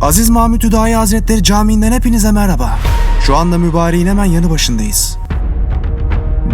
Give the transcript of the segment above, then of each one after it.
Aziz Mahmut Hüdayi Hazretleri Camii'nden hepinize merhaba. Şu anda mübareğin hemen yanı başındayız.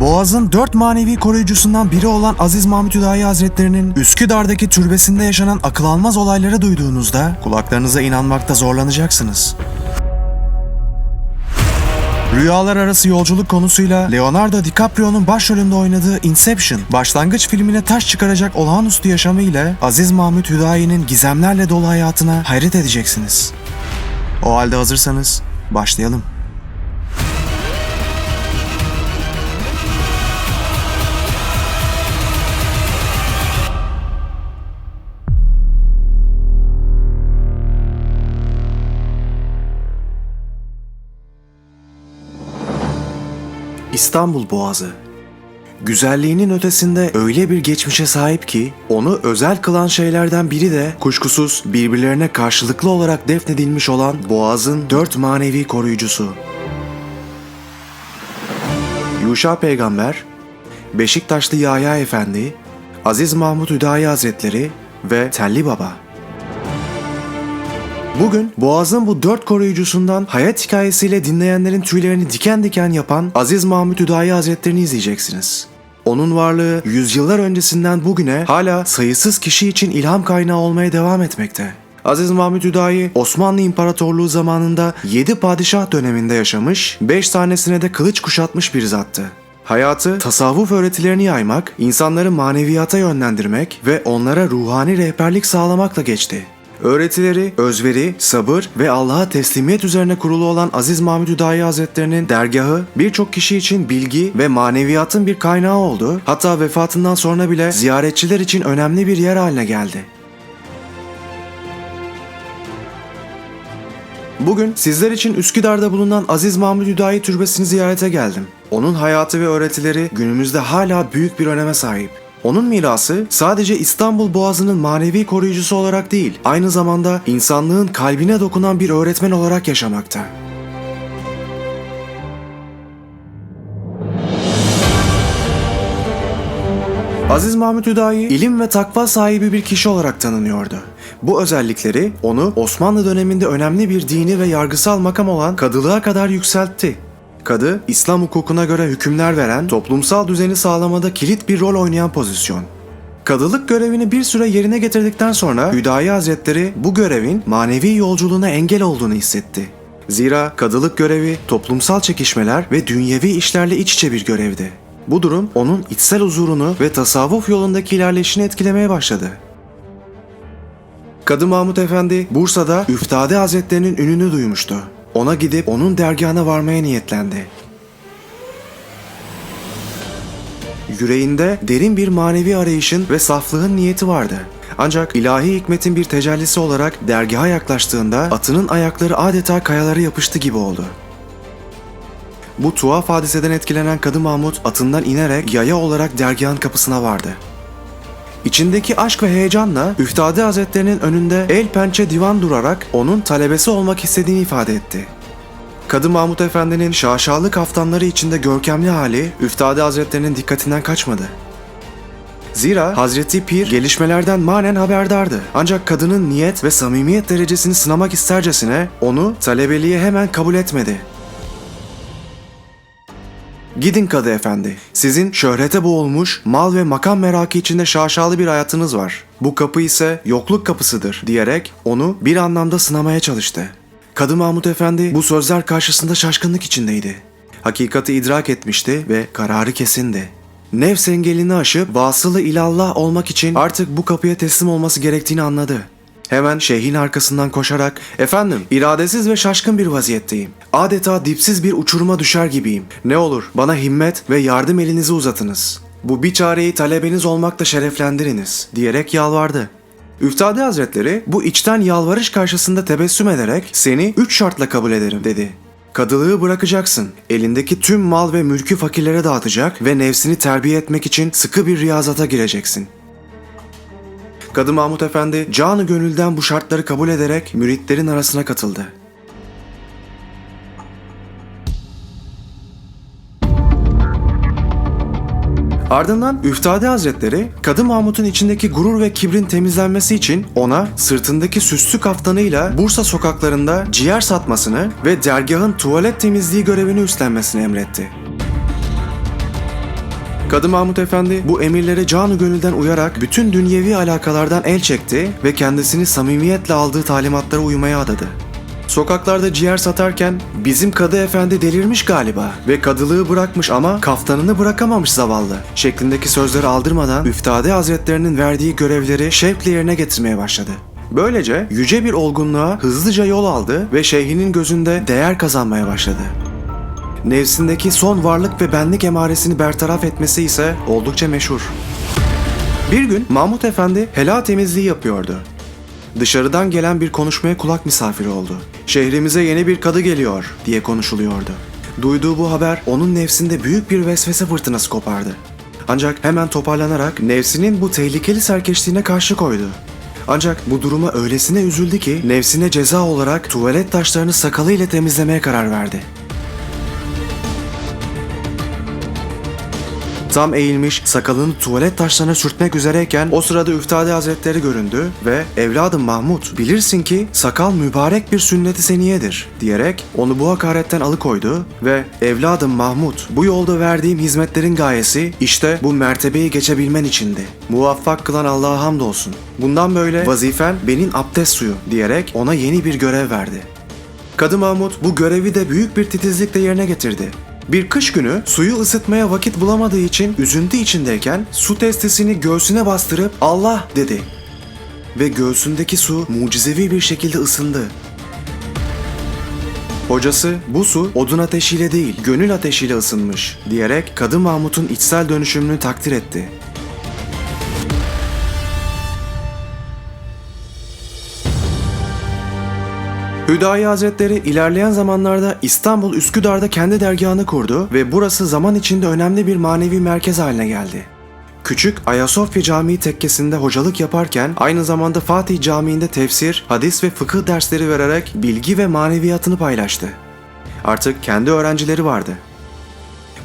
Boğaz'ın dört manevi koruyucusundan biri olan Aziz Mahmut Hüdayi Hazretleri'nin Üsküdar'daki türbesinde yaşanan akıl almaz olayları duyduğunuzda kulaklarınıza inanmakta zorlanacaksınız. Rüyalar arası yolculuk konusuyla Leonardo DiCaprio'nun başrolünde oynadığı Inception, başlangıç filmine taş çıkaracak olağanüstü yaşamı ile Aziz Mahmut Hüdayi'nin gizemlerle dolu hayatına hayret edeceksiniz. O halde hazırsanız başlayalım. İstanbul Boğazı Güzelliğinin ötesinde öyle bir geçmişe sahip ki onu özel kılan şeylerden biri de kuşkusuz birbirlerine karşılıklı olarak defnedilmiş olan Boğaz'ın dört manevi koruyucusu. Yuşa Peygamber, Beşiktaşlı Yahya Efendi, Aziz Mahmut Hüdayi Hazretleri ve Telli Baba. Bugün Boğaz'ın bu dört koruyucusundan hayat hikayesiyle dinleyenlerin tüylerini diken diken yapan Aziz Mahmut Hüdayi Hazretlerini izleyeceksiniz. Onun varlığı yüzyıllar öncesinden bugüne hala sayısız kişi için ilham kaynağı olmaya devam etmekte. Aziz Mahmut Hüdayi Osmanlı İmparatorluğu zamanında 7 padişah döneminde yaşamış, 5 tanesine de kılıç kuşatmış bir zattı. Hayatı tasavvuf öğretilerini yaymak, insanları maneviyata yönlendirmek ve onlara ruhani rehberlik sağlamakla geçti. Öğretileri, özveri, sabır ve Allah'a teslimiyet üzerine kurulu olan Aziz Mahmud Hüdayi Hazretlerinin dergahı birçok kişi için bilgi ve maneviyatın bir kaynağı oldu. Hatta vefatından sonra bile ziyaretçiler için önemli bir yer haline geldi. Bugün sizler için Üsküdar'da bulunan Aziz Mahmud Hüdayi Türbesi'ni ziyarete geldim. Onun hayatı ve öğretileri günümüzde hala büyük bir öneme sahip. Onun mirası sadece İstanbul Boğazı'nın manevi koruyucusu olarak değil, aynı zamanda insanlığın kalbine dokunan bir öğretmen olarak yaşamakta. Aziz Mahmut Hüdayi ilim ve takva sahibi bir kişi olarak tanınıyordu. Bu özellikleri onu Osmanlı döneminde önemli bir dini ve yargısal makam olan kadılığa kadar yükseltti. Kadı, İslam hukukuna göre hükümler veren, toplumsal düzeni sağlamada kilit bir rol oynayan pozisyon. Kadılık görevini bir süre yerine getirdikten sonra Hüdayi Hazretleri bu görevin manevi yolculuğuna engel olduğunu hissetti. Zira kadılık görevi toplumsal çekişmeler ve dünyevi işlerle iç içe bir görevdi. Bu durum onun içsel huzurunu ve tasavvuf yolundaki ilerleyişini etkilemeye başladı. Kadı Mahmut Efendi Bursa'da Üftade Hazretlerinin ününü duymuştu. Ona gidip onun dergahına varmaya niyetlendi. Yüreğinde derin bir manevi arayışın ve saflığın niyeti vardı. Ancak ilahi hikmetin bir tecellisi olarak dergaha yaklaştığında atının ayakları adeta kayalara yapıştı gibi oldu. Bu tuhaf hadiseden etkilenen Kadı Mahmut atından inerek yaya olarak dergahın kapısına vardı. İçindeki aşk ve heyecanla Üftade Hazretlerinin önünde el pençe divan durarak onun talebesi olmak istediğini ifade etti. Kadı Mahmut Efendi'nin şaşalı kaftanları içinde görkemli hali Üftade Hazretlerinin dikkatinden kaçmadı. Zira Hazreti Pir gelişmelerden manen haberdardı. Ancak kadının niyet ve samimiyet derecesini sınamak istercesine onu talebeliğe hemen kabul etmedi. Gidin Kadı Efendi. Sizin şöhrete boğulmuş, mal ve makam merakı içinde şaşalı bir hayatınız var. Bu kapı ise yokluk kapısıdır diyerek onu bir anlamda sınamaya çalıştı. Kadı Mahmut Efendi bu sözler karşısında şaşkınlık içindeydi. Hakikati idrak etmişti ve kararı kesindi. Nefs engelini aşıp vasılı ilallah olmak için artık bu kapıya teslim olması gerektiğini anladı. Hemen şeyhin arkasından koşarak ''Efendim, iradesiz ve şaşkın bir vaziyetteyim. Adeta dipsiz bir uçuruma düşer gibiyim. Ne olur bana himmet ve yardım elinizi uzatınız. Bu bir çareyi talebeniz olmakla şereflendiriniz.'' diyerek yalvardı. Üftade Hazretleri bu içten yalvarış karşısında tebessüm ederek seni üç şartla kabul ederim dedi. Kadılığı bırakacaksın, elindeki tüm mal ve mülkü fakirlere dağıtacak ve nefsini terbiye etmek için sıkı bir riyazata gireceksin. Kadı Mahmut Efendi canı gönülden bu şartları kabul ederek müritlerin arasına katıldı. Ardından Üftade Hazretleri Kadı Mahmut'un içindeki gurur ve kibrin temizlenmesi için ona sırtındaki süslü kaftanıyla Bursa sokaklarında ciğer satmasını ve dergahın tuvalet temizliği görevini üstlenmesini emretti. Kadı Mahmut Efendi bu emirlere canı gönülden uyarak bütün dünyevi alakalardan el çekti ve kendisini samimiyetle aldığı talimatlara uymaya adadı. Sokaklarda ciğer satarken bizim kadı efendi delirmiş galiba ve kadılığı bırakmış ama kaftanını bırakamamış zavallı şeklindeki sözleri aldırmadan Üftade Hazretlerinin verdiği görevleri şevkle yerine getirmeye başladı. Böylece yüce bir olgunluğa hızlıca yol aldı ve şeyhinin gözünde değer kazanmaya başladı. Nefsindeki son varlık ve benlik emaresini bertaraf etmesi ise oldukça meşhur. Bir gün Mahmut Efendi helal temizliği yapıyordu. Dışarıdan gelen bir konuşmaya kulak misafiri oldu. Şehrimize yeni bir kadı geliyor diye konuşuluyordu. Duyduğu bu haber onun nefsinde büyük bir vesvese fırtınası kopardı. Ancak hemen toparlanarak nefsinin bu tehlikeli serkeşliğine karşı koydu. Ancak bu duruma öylesine üzüldü ki nefsine ceza olarak tuvalet taşlarını sakalıyla temizlemeye karar verdi. Tam eğilmiş sakalını tuvalet taşlarına sürtmek üzereyken o sırada Üftade Hazretleri göründü ve evladım Mahmut bilirsin ki sakal mübarek bir sünneti seniyedir diyerek onu bu hakaretten alıkoydu ve evladım Mahmut bu yolda verdiğim hizmetlerin gayesi işte bu mertebeyi geçebilmen içindi. Muvaffak kılan Allah'a hamdolsun. Bundan böyle vazifen benim abdest suyu diyerek ona yeni bir görev verdi. Kadı Mahmut bu görevi de büyük bir titizlikle yerine getirdi. Bir kış günü suyu ısıtmaya vakit bulamadığı için üzüntü içindeyken su testisini göğsüne bastırıp Allah dedi. Ve göğsündeki su mucizevi bir şekilde ısındı. Hocası bu su odun ateşiyle değil gönül ateşiyle ısınmış diyerek Kadı Mahmut'un içsel dönüşümünü takdir etti. Hüdayi Hazretleri ilerleyen zamanlarda İstanbul Üsküdar'da kendi dergahını kurdu ve burası zaman içinde önemli bir manevi merkez haline geldi. Küçük Ayasofya Camii tekkesinde hocalık yaparken aynı zamanda Fatih Camii'nde tefsir, hadis ve fıkıh dersleri vererek bilgi ve maneviyatını paylaştı. Artık kendi öğrencileri vardı.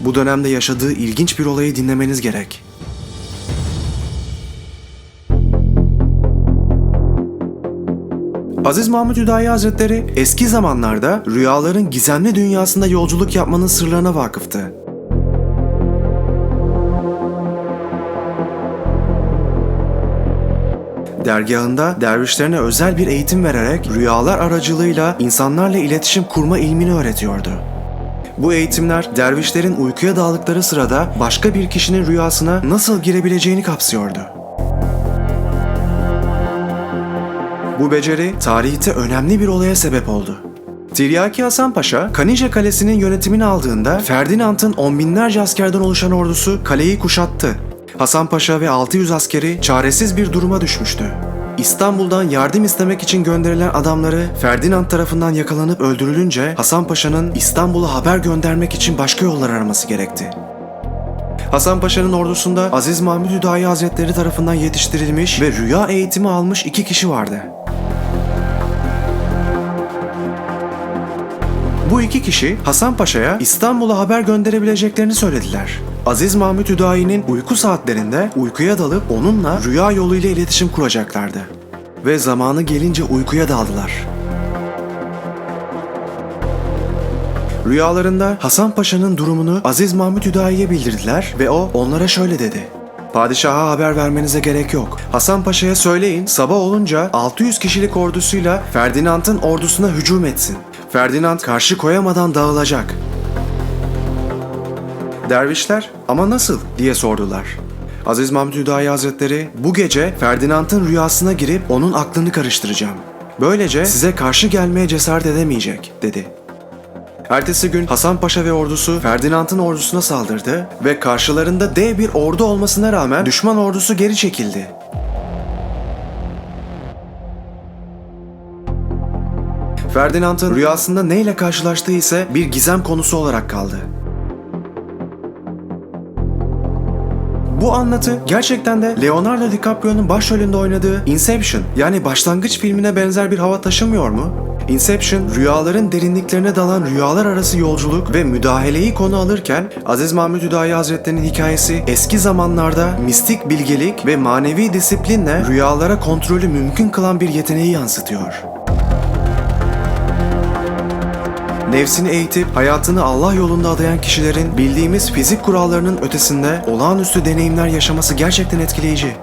Bu dönemde yaşadığı ilginç bir olayı dinlemeniz gerek. Aziz Mahmut Hüdayi Hazretleri eski zamanlarda rüyaların gizemli dünyasında yolculuk yapmanın sırlarına vakıftı. Dergahında dervişlerine özel bir eğitim vererek rüyalar aracılığıyla insanlarla iletişim kurma ilmini öğretiyordu. Bu eğitimler dervişlerin uykuya daldıkları sırada başka bir kişinin rüyasına nasıl girebileceğini kapsıyordu. Bu beceri tarihte önemli bir olaya sebep oldu. Tiryaki Hasan Paşa, Kanije Kalesi'nin yönetimini aldığında Ferdinand'ın on binlerce askerden oluşan ordusu kaleyi kuşattı. Hasan Paşa ve 600 askeri çaresiz bir duruma düşmüştü. İstanbul'dan yardım istemek için gönderilen adamları Ferdinand tarafından yakalanıp öldürülünce Hasan Paşa'nın İstanbul'a haber göndermek için başka yollar araması gerekti. Hasan Paşa'nın ordusunda Aziz Mahmud Hüdayi Hazretleri tarafından yetiştirilmiş ve rüya eğitimi almış iki kişi vardı. Bu iki kişi Hasan Paşa'ya İstanbul'a haber gönderebileceklerini söylediler. Aziz Mahmut Hüdayi'nin uyku saatlerinde uykuya dalıp onunla rüya yoluyla iletişim kuracaklardı. Ve zamanı gelince uykuya daldılar. Rüyalarında Hasan Paşa'nın durumunu Aziz Mahmut Hüdayi'ye bildirdiler ve o onlara şöyle dedi. Padişaha haber vermenize gerek yok. Hasan Paşa'ya söyleyin sabah olunca 600 kişilik ordusuyla Ferdinand'ın ordusuna hücum etsin. Ferdinand karşı koyamadan dağılacak. Dervişler ama nasıl diye sordular. Aziz Mahmut Hüdayi Hazretleri bu gece Ferdinand'ın rüyasına girip onun aklını karıştıracağım. Böylece size karşı gelmeye cesaret edemeyecek dedi. Ertesi gün Hasan Paşa ve ordusu Ferdinand'ın ordusuna saldırdı ve karşılarında dev bir ordu olmasına rağmen düşman ordusu geri çekildi. Ferdinand'ın rüyasında neyle karşılaştığı ise bir gizem konusu olarak kaldı. Bu anlatı gerçekten de Leonardo DiCaprio'nun başrolünde oynadığı Inception yani başlangıç filmine benzer bir hava taşımıyor mu? Inception, rüyaların derinliklerine dalan rüyalar arası yolculuk ve müdahaleyi konu alırken Aziz Mahmut Hüdayi Hazretleri'nin hikayesi eski zamanlarda mistik bilgelik ve manevi disiplinle rüyalara kontrolü mümkün kılan bir yeteneği yansıtıyor. Nefsini eğitip hayatını Allah yolunda adayan kişilerin bildiğimiz fizik kurallarının ötesinde olağanüstü deneyimler yaşaması gerçekten etkileyici.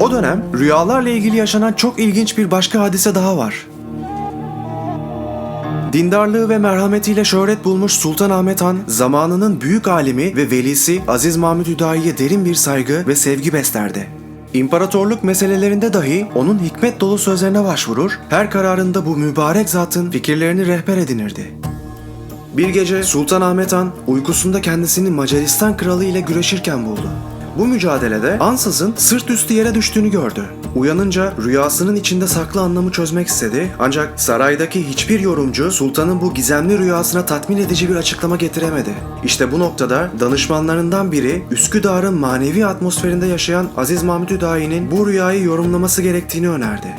O dönem rüyalarla ilgili yaşanan çok ilginç bir başka hadise daha var. Dindarlığı ve merhametiyle şöhret bulmuş Sultan Ahmet Han, zamanının büyük alimi ve velisi Aziz Mahmut Hüdayi'ye derin bir saygı ve sevgi beslerdi. İmparatorluk meselelerinde dahi onun hikmet dolu sözlerine başvurur, her kararında bu mübarek zatın fikirlerini rehber edinirdi. Bir gece Sultan Ahmet Han uykusunda kendisini Macaristan kralı ile güreşirken buldu. Bu mücadelede ansızın sırt üstü yere düştüğünü gördü. Uyanınca rüyasının içinde saklı anlamı çözmek istedi ancak saraydaki hiçbir yorumcu sultanın bu gizemli rüyasına tatmin edici bir açıklama getiremedi. İşte bu noktada danışmanlarından biri Üsküdar'ın manevi atmosferinde yaşayan Aziz Mahmut Hüdayi'nin bu rüyayı yorumlaması gerektiğini önerdi.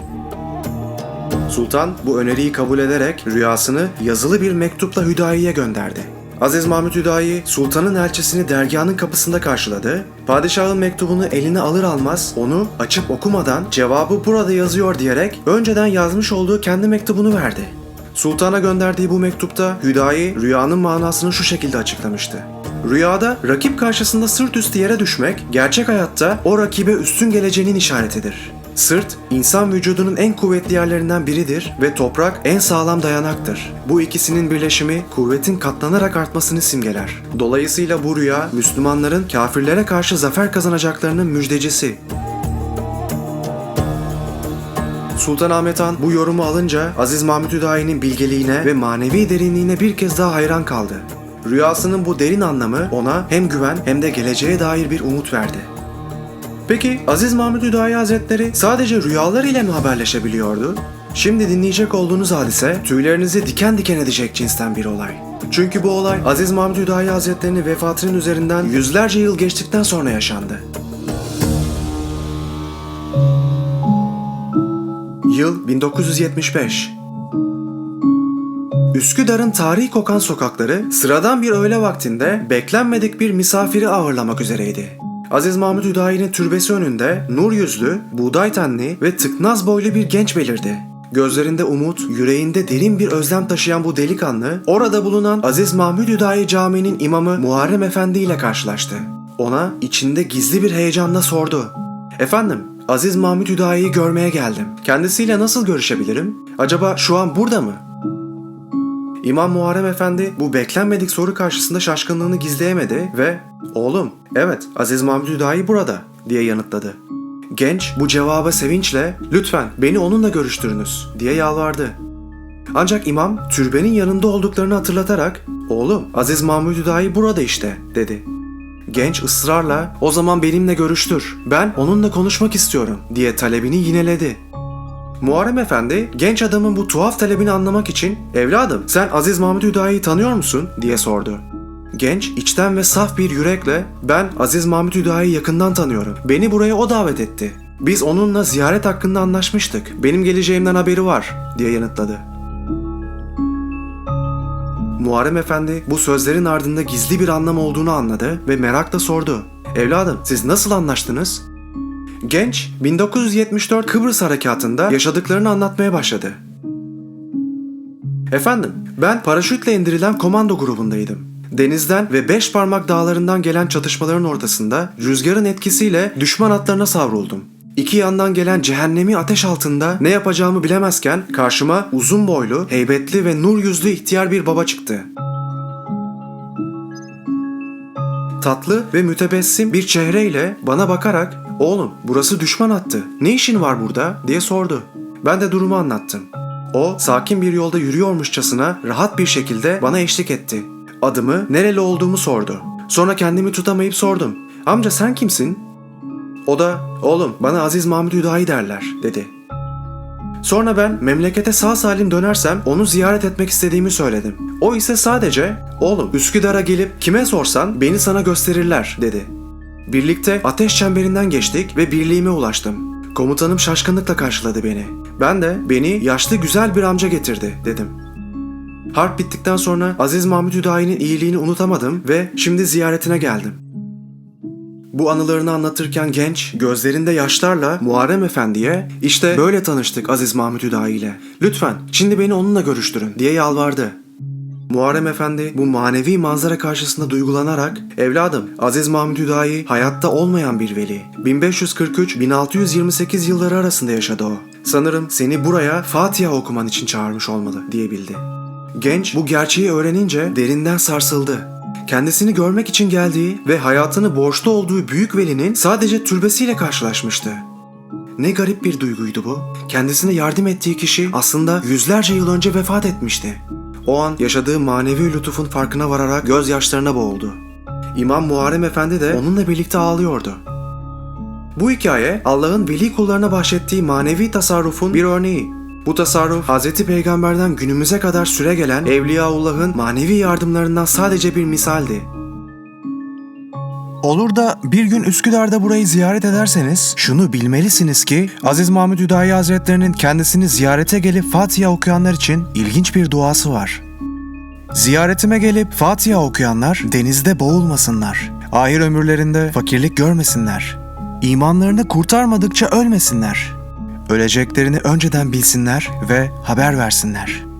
Sultan bu öneriyi kabul ederek rüyasını yazılı bir mektupla Hüdayi'ye gönderdi. Aziz Mahmut Hüdayi, sultanın elçisini dergahının kapısında karşıladı. Padişahın mektubunu eline alır almaz onu açıp okumadan cevabı burada yazıyor diyerek önceden yazmış olduğu kendi mektubunu verdi. Sultana gönderdiği bu mektupta Hüdayi rüyanın manasını şu şekilde açıklamıştı. Rüyada rakip karşısında sırt üstü yere düşmek, gerçek hayatta o rakibe üstün geleceğinin işaretidir. Sırt, insan vücudunun en kuvvetli yerlerinden biridir ve toprak en sağlam dayanaktır. Bu ikisinin birleşimi kuvvetin katlanarak artmasını simgeler. Dolayısıyla bu rüya, Müslümanların kafirlere karşı zafer kazanacaklarının müjdecisi. Sultan Ahmet Han bu yorumu alınca Aziz Mahmut Hüdayi'nin bilgeliğine ve manevi derinliğine bir kez daha hayran kaldı. Rüyasının bu derin anlamı ona hem güven hem de geleceğe dair bir umut verdi. Peki Aziz Mahmut Hüdayi Hazretleri sadece rüyalar ile mi haberleşebiliyordu? Şimdi dinleyecek olduğunuz hadise tüylerinizi diken diken edecek cinsten bir olay. Çünkü bu olay Aziz Mahmut Hüdayi Hazretleri'nin vefatının üzerinden yüzlerce yıl geçtikten sonra yaşandı. Yıl 1975. Üsküdar'ın tarihi kokan sokakları sıradan bir öğle vaktinde beklenmedik bir misafiri ağırlamak üzereydi. Aziz Mahmut Hüdayi'nin türbesi önünde nur yüzlü, buğday tenli ve tıknaz boylu bir genç belirdi. Gözlerinde umut, yüreğinde derin bir özlem taşıyan bu delikanlı, orada bulunan Aziz Mahmut Hüdayi Camii'nin imamı Muharrem Efendi ile karşılaştı. Ona içinde gizli bir heyecanla sordu. Efendim, Aziz Mahmut Hüdayi'yi görmeye geldim. Kendisiyle nasıl görüşebilirim? Acaba şu an burada mı? İmam Muharrem Efendi bu beklenmedik soru karşısında şaşkınlığını gizleyemedi ve ''Oğlum, evet Aziz Mahmut Hüdayi burada.'' diye yanıtladı. Genç bu cevaba sevinçle ''Lütfen beni onunla görüştürünüz.'' diye yalvardı. Ancak imam türbenin yanında olduklarını hatırlatarak ''Oğlum Aziz Mahmut Hüdayi burada işte.'' dedi. Genç ısrarla ''O zaman benimle görüştür. Ben onunla konuşmak istiyorum.'' diye talebini yineledi. Muharrem Efendi genç adamın bu tuhaf talebini anlamak için "Evladım sen Aziz Mahmut Hüdayi'yi tanıyor musun?" diye sordu. Genç içten ve saf bir yürekle "Ben Aziz Mahmut Hüdayi'yi yakından tanıyorum. Beni buraya o davet etti. Biz onunla ziyaret hakkında anlaşmıştık. Benim geleceğimden haberi var." diye yanıtladı. Muharrem Efendi bu sözlerin ardında gizli bir anlam olduğunu anladı ve merakla sordu. "Evladım siz nasıl anlaştınız?" Genç 1974 Kıbrıs Harekatı'nda yaşadıklarını anlatmaya başladı. Efendim, ben paraşütle indirilen komando grubundaydım. Denizden ve beş parmak dağlarından gelen çatışmaların ortasında rüzgarın etkisiyle düşman atlarına savruldum. İki yandan gelen cehennemi ateş altında ne yapacağımı bilemezken karşıma uzun boylu, heybetli ve nur yüzlü ihtiyar bir baba çıktı. Tatlı ve mütebessim bir çehreyle bana bakarak "Oğlum, burası düşman attı. Ne işin var burada?" diye sordu. Ben de durumu anlattım. O sakin bir yolda yürüyormuşçasına rahat bir şekilde bana eşlik etti. Adımı, nereli olduğumu sordu. Sonra kendimi tutamayıp sordum. "Amca sen kimsin?" O da "Oğlum, bana Aziz Mahmut Hüdayi derler." dedi. Sonra ben memlekete sağ salim dönersem onu ziyaret etmek istediğimi söyledim. O ise sadece "Oğlum, Üsküdar'a gelip kime sorsan beni sana gösterirler." dedi. Birlikte ateş çemberinden geçtik ve birliğime ulaştım. Komutanım şaşkınlıkla karşıladı beni. Ben de beni yaşlı güzel bir amca getirdi dedim. Harp bittikten sonra Aziz Mahmut Hüdayi'nin iyiliğini unutamadım ve şimdi ziyaretine geldim. Bu anılarını anlatırken genç, gözlerinde yaşlarla Muharrem Efendi'ye işte böyle tanıştık Aziz Mahmut Hüdayi ile. Lütfen şimdi beni onunla görüştürün diye yalvardı. Muharrem Efendi bu manevi manzara karşısında duygulanarak evladım Aziz Mahmut Hüdayi hayatta olmayan bir veli. 1543-1628 yılları arasında yaşadı o. Sanırım seni buraya Fatiha okuman için çağırmış olmalı diyebildi. Genç bu gerçeği öğrenince derinden sarsıldı. Kendisini görmek için geldiği ve hayatını borçlu olduğu büyük velinin sadece türbesiyle karşılaşmıştı. Ne garip bir duyguydu bu. Kendisine yardım ettiği kişi aslında yüzlerce yıl önce vefat etmişti. O an yaşadığı manevi lütufun farkına vararak gözyaşlarına boğuldu. İmam Muharrem Efendi de onunla birlikte ağlıyordu. Bu hikaye Allah'ın veli kullarına bahşettiği manevi tasarrufun bir örneği. Bu tasarruf Hz. Peygamber'den günümüze kadar süre gelen Evliyaullah'ın manevi yardımlarından sadece bir misaldi. Olur da bir gün Üsküdar'da burayı ziyaret ederseniz şunu bilmelisiniz ki Aziz Mahmud Hüdayi Hazretlerinin kendisini ziyarete gelip Fatiha okuyanlar için ilginç bir duası var. Ziyaretime gelip Fatiha okuyanlar denizde boğulmasınlar. Ahir ömürlerinde fakirlik görmesinler. İmanlarını kurtarmadıkça ölmesinler. Öleceklerini önceden bilsinler ve haber versinler.''